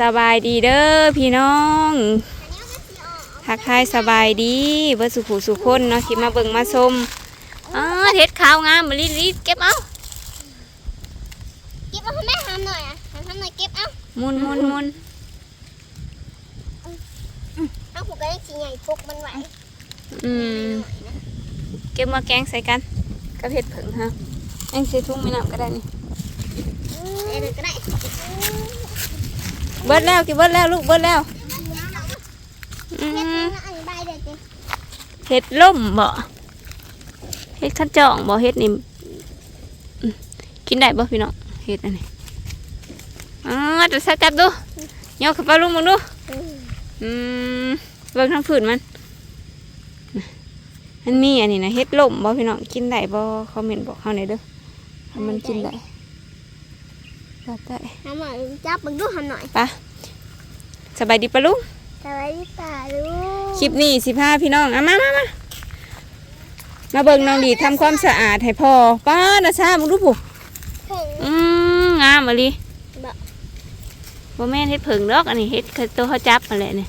สบายดีเด้อพี่น้องทักทายสบายดีเบิดสุขุสุคนเนาะที่มาเบิ่งมาชมอ๋อเฮ็ดขาวงามมาลิลิเก็บเอาเก็บเอาให้แม่ทำหน่อยอะทำหน่อยเก็บเอามุนมุนมุนเอาผูกก็ได้สีใหญ่ปกมันไหวอืมเก็บมาแกงใส่กันกับเห็ดผึ่งฮะแองใส่ทุ่งไม่นำก็ได้นี่เดี๋ยวก็ได้ เบิดแล้วกินเบิดแล้วลูกเบิดแล้วอืเฮ็ดมเห็ดล่มบ่เห็ดขัดจองบ่เห็ดนี่มกินได้บ่พี่น้องเห็ดอันนี้อ๋อจะสักจับดูยกขึ้นไปลุงมึงดูอืมเบิ่งทางผืนมันมันมีอันนี้นะเห็ดล่มบ่พี่น้องกินได้บ่คอมเมนต์บอกเขาหน่อยเด้อมันกินได้ ก็ได้ทำหน่อยจับมึงดูทำหน่อยไปะสบายดีปะลุงสวัสดีป่าลูกคลิปนี้สิพาพี่น้องเอามามามามาเบิ่งน้องดีทำความสะอาดให้พ่อป้านะชามึงดูผู้ถึงอืมงามมาลีบ่บ่แม่นเฮ็ดผึ่งดอกอันนี้เฮ็ดคือตัวเขาจับมาแหละนี่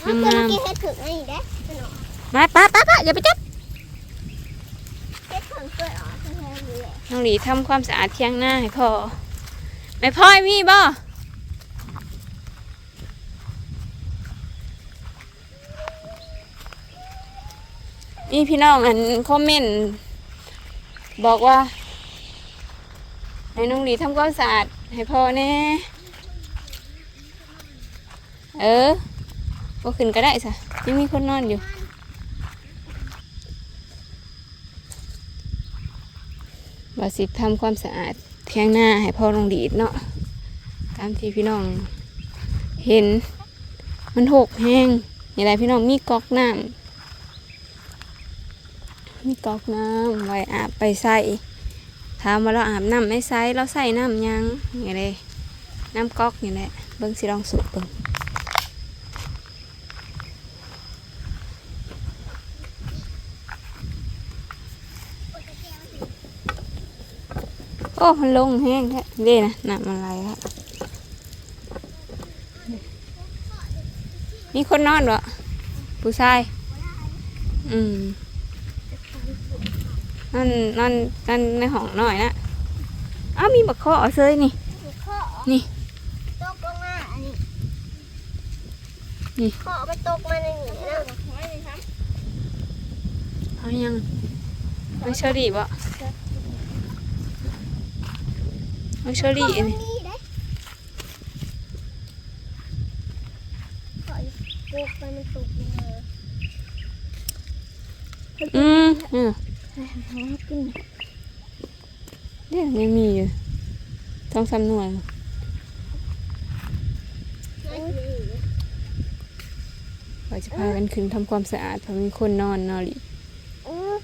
เอาเมื่อกี้เฮ็ดถึงนี่ได้ขนมมาป้าป้าป้าอย่าไปจับเฮ็ดถึงเกิดออ นี้แหลีทำความสะอาดเที่ยงหน้าให้พ่อแม่พ่อยมีบ่มีพี่น้องอันคอมเมนต์บอกว่าให้น้องดีทำความสะอาดให้พ่อแน่เออบ่ขึ้นก็ได้สะยังมีคนนอนอยู่ ว่าสิทำความสะอาดเทียงหน้าให้พ่อน้องดีดเนาะตามที่พี่น้องเห็น มันหกแห้งอย่างไรพี่น้องมีก๊อกน้ำมีก๊อกน้ำไว้อาบไปใส่ถามว่าเราอาบน้ำไม่ใส่เราใส่น้ำยังอย่างไรน้ำก๊อกอย่างไรเบิ้งสิลองสูบเบิ้ง อ้มันลงแห้งแท้เด้นะน้ำมันไหลแล้วมีคนนอนวะผู้ชาย อืมนั่นนั่นนั่นในห้องหน่อยนะอ้าวมีบักข้อเซยนี่ข้อนี่ตกลงมาอันนี้นี่ข้อไปตกมาในนี้นะเอายังไม่เชอรี่บ่ ไม่เชอรี่อันนี้นี่ได้ข้อตกไปมันตกลงมาอืมเออเนี่ยยังมีอยู่ต้องสำนวนเราจะพากันขึ้นทำความสะอาดเพราะมีคนนอนนอนอีกอือ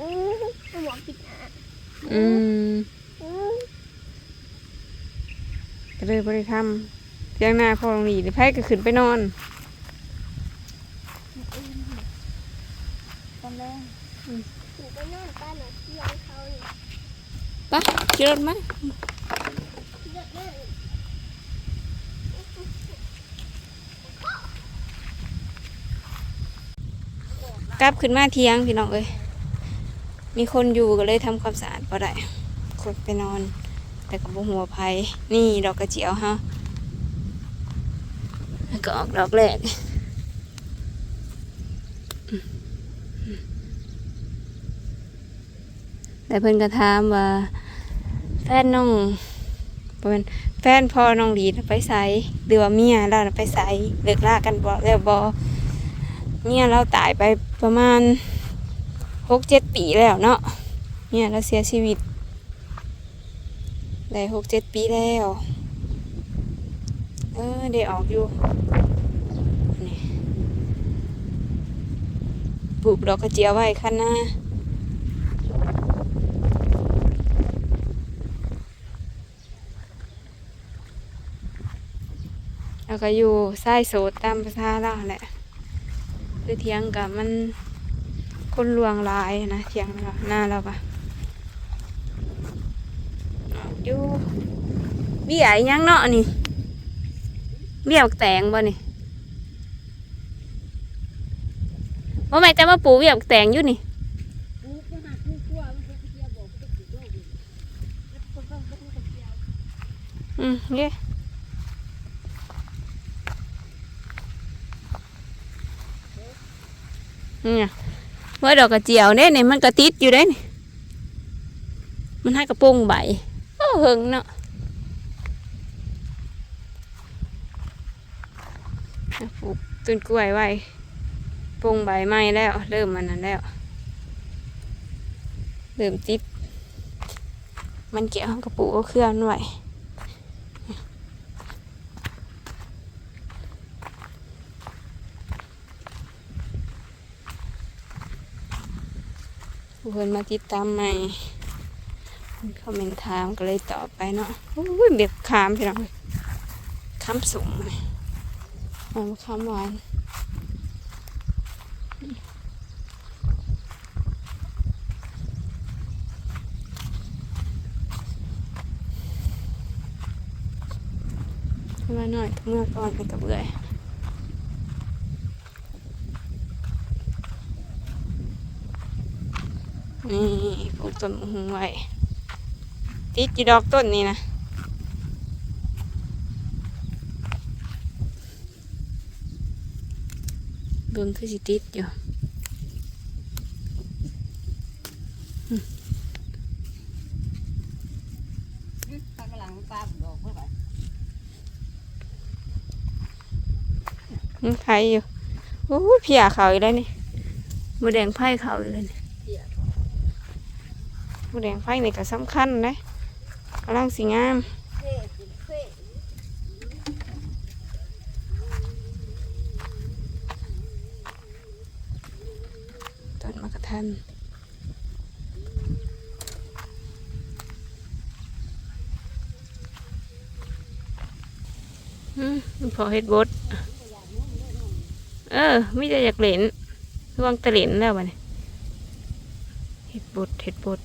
อือหมอปิดอะ อืม อือ ก็เลยบริทำเตียงหน้าพอลงหลีเดี๋ยวไพ่ก็ขึ้นไปนอนตอนแรกหนูไปนอนบ้านหนูที่ร้านเขาเนี่ยปะขี่รถมาเยอะมากกลับขึ้นมาเที่ยงพี่น้องเอ้ยมีคนอยู่ก็เลยทำความสะอาดพอได้คนไปนอน แต่กับหัวไผ่นี่ดอกกระเจียวฮะแล้วก็ออกดอกแรกแต่เพิ่นก็ถามว่าแฟนน้องเป็นแฟนพ่อน้องดีนไปไสหรือว่าเมียเราไปไสเลิกลากันบ่แล้วบ่เมียเราตายไปประมาณหกเจ็ดปีแล้วเนาะเมียเราเสียชีวิต ได้หกเจ็ดปีแล้ว เออได้ออกอยู่นี่ปลูกดอกกระเจียวไว้ข้างหน้าแล้วก็อยู่ไส้โสดตามภาษาเราแหละคือเทียงกับมันคนลวงลายนะเทียงเราหน้าเราปะ ออกอยู่เบี้ยอีหยังเนาะนี่เบี้ยบักแตงบ่นี่ว่าแม่จะมาปลูกเบี้ยบักแตงอยู่นี่อืมเย้เนี่ยเมื่อดอกกระเจียวเนี่ยนี่มันกระติดอยู่เด้นี่มันให้กระปุงใบ โอ้หึงเนาะเอาปลูกต้นกล้วยไว้ปงใบไม้แล้ว เริ่มมันนั้นแล้ว เริ่มติด มันเกี่ยวกับปลูกเอาเคลื่อนไหวเพื่อนมาติดตามใหม่ เขาเมนต์ถามก็เลยตอบไปเนาะโอ้ยเบียบคามพี่น้องคำสูงเลยเอามาคำหวานมาหน่อยเมื่อก่อนไปกับเบื่อยนี่ปลูกต้นหงไว้ ติดจีดอกต้นนี่นะเบิ่งคือสิติดอยู่ข้างหลังปลาดไผ่อยู่โอ้เพียเขาอีกแล้วนี่มูแดงไผ่เขาอีกแล้วนี่มูแดงไผ่นี่ก็สำคัญนะ กำลังสิงามต้นมะกะทันอืมพอเฮ็ดบดเออไม่ได้อยากเหรนวางตะเหรนแล้วบัดนี้เฮ็ดบดเฮ็ดบด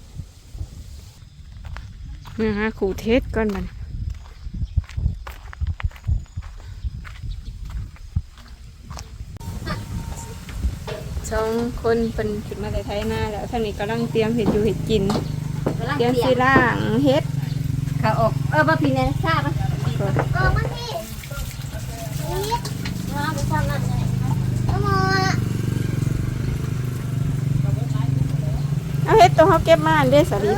มาหาขู่เทศก่อนบัดนี้สองคนเป็นขึ้นมาแต่ไทยหน้าแล้วท่านนี้กำลังเตรียมเห็ดอยู่เห็ดกิน เตรียมสิล่างเฮ็ดข้าออก เออมาพี่เนี่ยทราบปะเออมันพี่นี่มาไปทำนั่นเลยเอามาเอาเฮ็ดตัวเขาเก็บมาอันเด้สาลี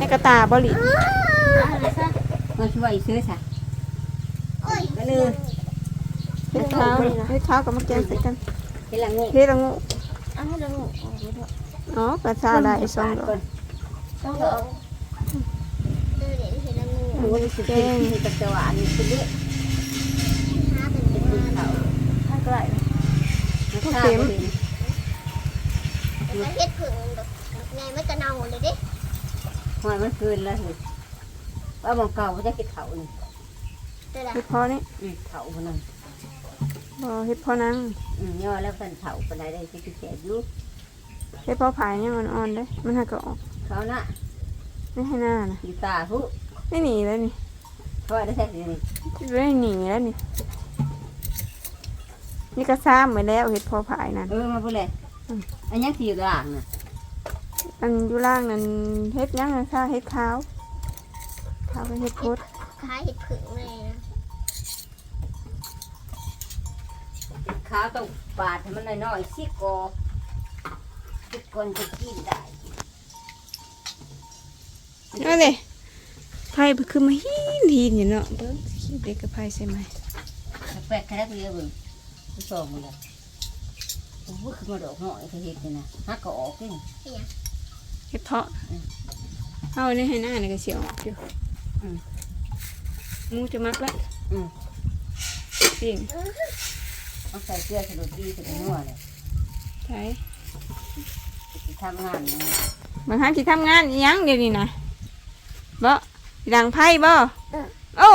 จะใส่ในกระตาบริอะไรซะมาช่วยซื้อซะโอ้ยก็เลยเฮ็ดขาวเฮ็ดขาวกับมะแกงใส่กันเห็นหลังงูเฮ็ดละงูเอาให้ดูออกมาด้วยอ๋อกระชาได้สองดอกต้องดอกดูเดี๋ยวเห็นแล้วงูหนูรู้สึกเป็นที่กระจวานเป็นเลือดหาเป็นเป็นมาดินเขาทางไกลข้าวเห็นมันเฮ็ดผึ่งแบบไงมันจะเน่าเลยดิ หอยมันคืนแล้วสิว่าบางเก่าจะกินเขาหนึ่งเดี๋ยวเฮ็ดพอนี่เขาคนนึงบ่เฮ็ดพอนังย่อแล้วเป็นเขาคนใดได้ที่แก่ยุเฮ็ดพอผายยังอ่อนๆเด้มันหักก็ออกเขาน่ะไม่ให้หน้านะอยู่ตาผู้ไม่หนีแล้วนี่เขาได้แท้นี่ไม่หนีแล้วนี่นี่ก็ซ้ำไปแล้วเฮ็ดพอผายนั่นเออมาพูดเลยอันยังสีด่างน่ะ อันอยู่ล่างนั่นเฮ็ดยังนะซ่าเฮ็ดขาวขาวก็เฮ็ดโพดคล้ายเห็ดผึ่งเลยนะข้าวต้องปาดให้มันน้อยๆสิกอทุกคนจะกินได้เอาเลยไผ่มันคือมาหินหินอยู่เนาะเบิ่งสิเด็กกับไผ่ใช่ไหมแปลกแค่เดียวเบิ่งผู้ชมมันเลยโอ้โหขึ้นมาดอกหน่อยเขาเห็นกันนะฮักก็ออกกิน เฮ็ดเพาะเอาอันนี้ให้หน้านี่ก็สิออกอยู่หมูจะมักละอืมปิ้งเอาใส่เกลือสะดุดดีสะดุดนัวเลยใช่สิทำงานนี่บางครั้งสิทำงานอิหยังเดี๋ยวนี้นะบ่ดังไพ่บ่โอ้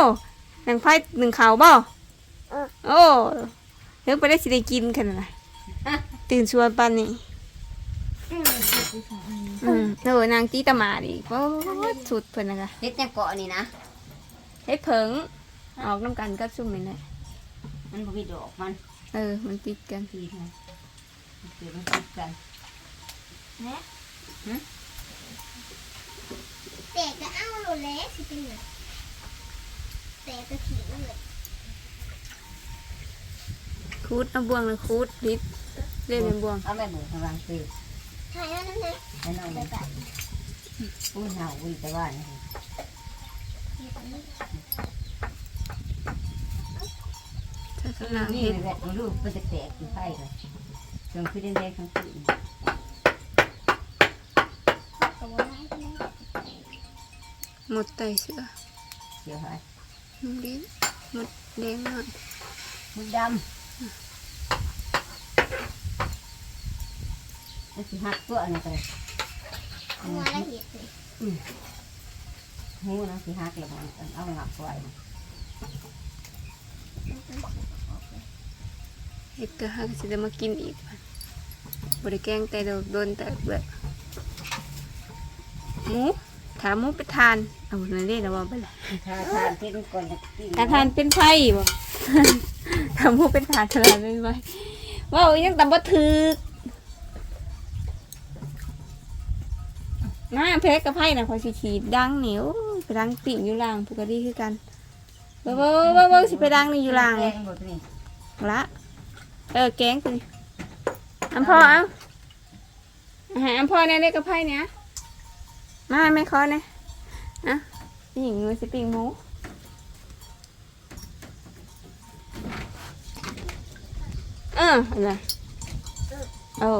ดังไพ่หนึ่งเขาวบ่โอ้เดี๋ยวไปได้สิได้กินกันนะตื่นชวนปันนี่ อืมเออนางตีตะหมาดิโอ้สุดเพิ่นนะคะเฮ็ดแนวเกาะนี่นะเฮ็ดเผิงออกน้ำกันกับซุ่มนี่แหละมันบ่มีดอกมันเออ มันติดกันทีนะเดี๋ยวมันติดกันนะหึแต่ก็เอาโลเล็กสิเป็นไงแต่ก็ขี่เลยคูดเอาบ่วงเลยคูดลิดเล่นเป็นบ่วงเอาแม่บุกทางล่างซื้อ ถ่ายแล้วนั่นนะแล้วน้องไปไปอุ้ยหนาวอุ้ยแต่ว่านี่ถ้าคือข้างหลังนี่เฮ็ดแบบมันรูปมันจะแตกอยู่ไฟเลยจนคือแดงๆทั้งคืนตัวได้ไหมหมดไตเสือเดี๋ยวให้หมดลิ้นหมดแดงหน่อยมุดดำ มันสิหักตัวอันนี้ไปหัวละเห็ดเลยหูนะสิหักแล้วมันเอางับไว้เฮ็ดก็ฮักสิได้มากินอีกบ่ได้แกล้งแต่โดนแต่เบื่อหมูถามหมูไปทานเอานั่นเด้แล้วว่าไปเลยถ้าทานเท่นก่อนจะกินทานทานเป็นไฟบ่ถามหมูเป็นทานทานเป็นไฟเว่าอีหยังตำบ่ถึก มาเพชรกับไผ่น่ะพอยสิขีดดังเหนียวไปดังติ่งอยู่ล่างปกติคือกันเบ่บ่บ่บ่สิไปดังนี่อยู่ล่างแรเลยงหมดนี่ละเออแกงตัวนี้อันพ่อเอาอาหารอันพ่อเนี่ยเล็กกับไผ่เนี่ยมาไม่คอเนี่ยอะนี่หญิงมือสิปริงหมูเอออะไรโอ้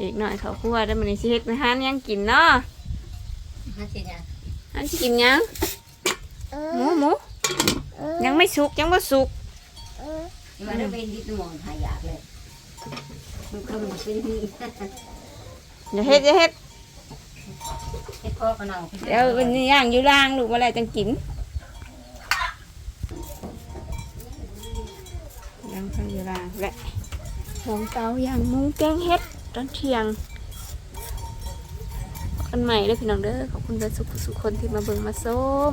อีกหน่อยเขาคั่วได้มันนี่สิเฮ็ดไปหานยังกินเนาะฮัสิเนี่ยอันสิกินยังเอหมูอหมูเออยังไม่สุกยังไม่สุกเออมันได้เป็นดิบมองหายากเลยมันก็มันเป็นนี่อย่าเฮ็ดอย่าเฮ็ดไอ้พ่อก็นอนเดี๋ยวเป็นย่างอยู่ล่างลูกอะไรจังกินย่างข้างอยู่ล่างและของเตาย่างหมูแกงเฮ็ด ตอนเที่ยงกันใหม่เด้อพี่น้องเด้อขอบคุณเด้อสุขสุขคนที่มาเบิ่งมาส้ม